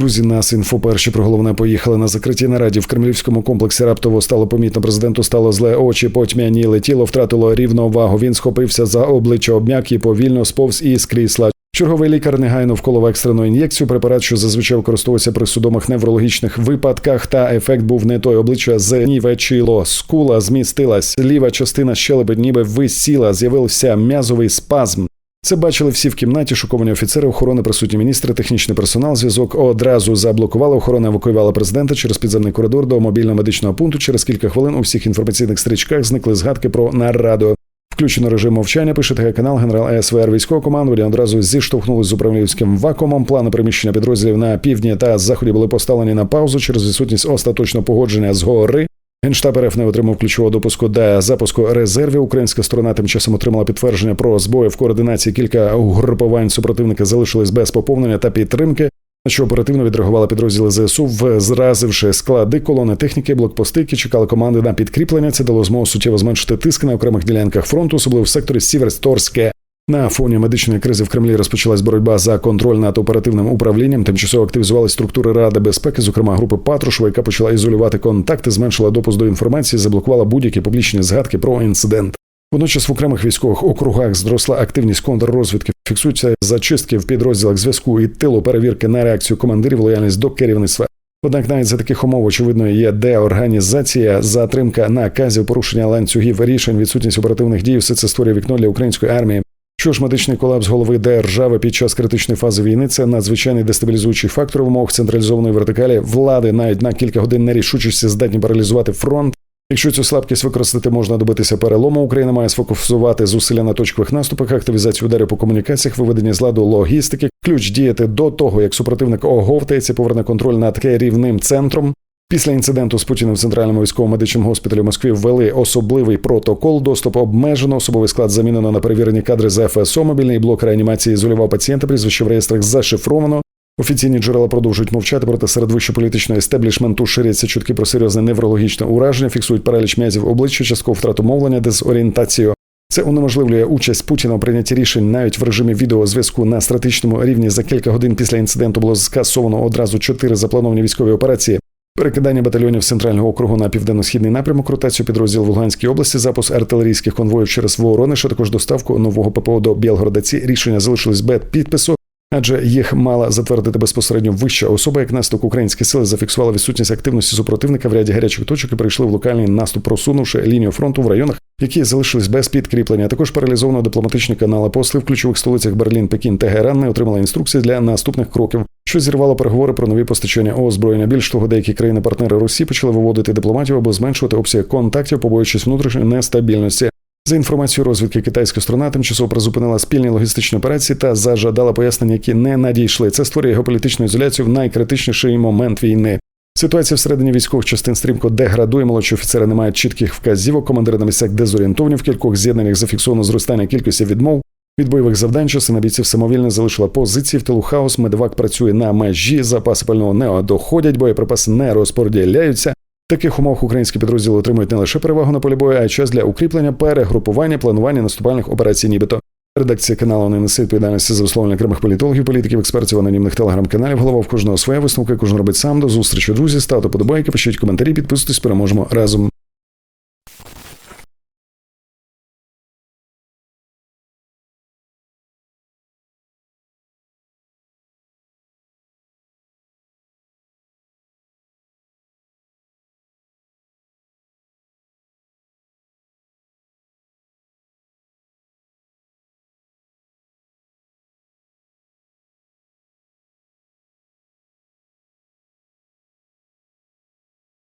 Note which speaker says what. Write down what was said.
Speaker 1: Друзі, нас інфо перші про головне поїхали на закритій нараді в кремлівському комплексі. Раптово стало помітно. Президенту стало зле очі, потьмяніли. Тіло втратило рівновагу. Він схопився за обличчя, обм'як і повільно сповз із крісла. Черговий лікар негайно вколов екстрену ін'єкцію. Препарат, що зазвичай використовується при судомих неврологічних випадках. Та ефект був не той обличчя знівечило. Скула змістилась. Ліва частина щелепи ніби висіла. З'явився м'язовий спазм. Це бачили всі в кімнаті. Шоковані офіцери, охорони, присутні міністри, технічний персонал. Зв'язок одразу заблокували. Охорона евакуювала президента через підземний коридор до мобільного медичного пункту. Через кілька хвилин у всіх інформаційних стрічках зникли згадки про нараду. Включено режим мовчання. Пише ТГ канал генерал СВР військового командування одразу зіштовхнулись з управлінським вакуумом. Плани приміщення підрозділів на півдні та заході були поставлені на паузу через відсутність остаточного погодження згори. Генштаб РФ не отримав ключового допуску до запуску резервів. Українська сторона тим часом отримала підтвердження про збої в координації. Кілька угрупувань супротивника залишились без поповнення та підтримки. На що оперативно відреагували підрозділи ЗСУ, зразивши склади колони техніки, блокпости, які чекали команди на підкріплення. Це дало змогу суттєво зменшити тиск на окремих ділянках фронту, особливо в секторі Сіверсторське. На фоні медичної кризи в Кремлі розпочалась боротьба за контроль над оперативним управлінням. Тимчасово активізували структури Ради безпеки, зокрема групи Патрушева, яка почала ізолювати контакти, зменшила допуск до інформації, заблокувала будь-які публічні згадки про інцидент. Водночас в окремих військових округах зросла активність контррозвідки. Фіксуються зачистки в підрозділах зв'язку і тилу перевірки на реакцію командирів, лояльність до керівництва. Однак навіть за таких умов, очевидно, є деорганізація, затримка наказів, порушення ланцюгів рішень, відсутність оперативних дій. Все це створює вікно для української армії. Що ж, медичний колапс голови держави під час критичної фази війни це надзвичайний дестабілізуючий фактор в умовах централізованої вертикалі влади навіть на кілька годин нерішучості здатні паралізувати фронт. Якщо цю слабкість використати, можна добитися перелому. Україна має сфокусувати зусилля на точкових наступах, активізацію ударів по комунікаціях, виведення з ладу логістики, ключ діяти до того, як супротивник оговтається, поверне контроль над керівним центром. Після інциденту з Путіним в центральному військово-медичному госпіталі в Москві ввели особливий протокол. Доступ обмежено. Особовий склад замінено на перевірені кадри з ФСО. Мобільний блок реанімації ізолював пацієнта. Прізвище в реєстрах зашифровано. Офіційні джерела продовжують мовчати, проте серед вищеполітичного естеблішменту ширяться чутки про серйозне неврологічне ураження, фіксують параліч м'язів обличчя, часткову втрату мовлення, дезорієнтацію. Це унеможливлює участь Путіна у прийнятті рішень навіть в режимі відеозв'язку на стратегічному рівні. За кілька годин після інциденту було скасовано одразу чотири заплановані військові операції. Перекидання батальйонів центрального округу на південно-східний напрямок, ротацію підрозділ в Луганській області, запуск артилерійських конвоїв через Воронеж, а також доставку нового ППО до Білгорода. Ці рішення залишились без підпису. Адже їх мала затвердити безпосередньо вища особа, як наслідок українські сили зафіксували відсутність активності супротивника в ряді гарячих точок і перейшли в локальний наступ, просунувши лінію фронту в районах, які залишились без підкріплення. Також паралізовано дипломатичні канали. Посли в ключових столицях Берлін, Пекін, Тегеран не отримали інструкції для наступних кроків, що зірвало переговори про нові постачання озброєння. Більш того, деякі країни-партнери Росії почали виводити дипломатів або зменшувати обсяг контактів, побоюючись внутрішньої нестабільності. За інформацією розвідки, китайська сторона тимчасово призупинила спільні логістичні операції та зажадала пояснення, які не надійшли. Це створює геополітичну ізоляцію в найкритичніший момент війни. Ситуація всередині військових частин стрімко деградує. Молодші офіцери не мають чітких вказівок. Командири на місцях дезорієнтовані в кількох з'єднаннях зафіксовано зростання кількості відмов. Від бойових завдань частина бійців самовільно залишила позиції в тилу хаос. Медвак працює на межі, запаси пального не доходять, боєприпаси не розподіляються. Таких умовах українські підрозділи отримують не лише перевагу на полі бою, а й час для укріплення, перегрупування, планування наступальних операцій, нібито. Редакція каналу не несе відповідальності за висловлення окремих політологів, політиків, експертів, анонімних телеграм-каналів. Голова в кожного своя висновка, кожен робить сам. До зустрічі, друзі. Ставте подобайки, пишіть коментарі, підписуйтесь, переможемо разом.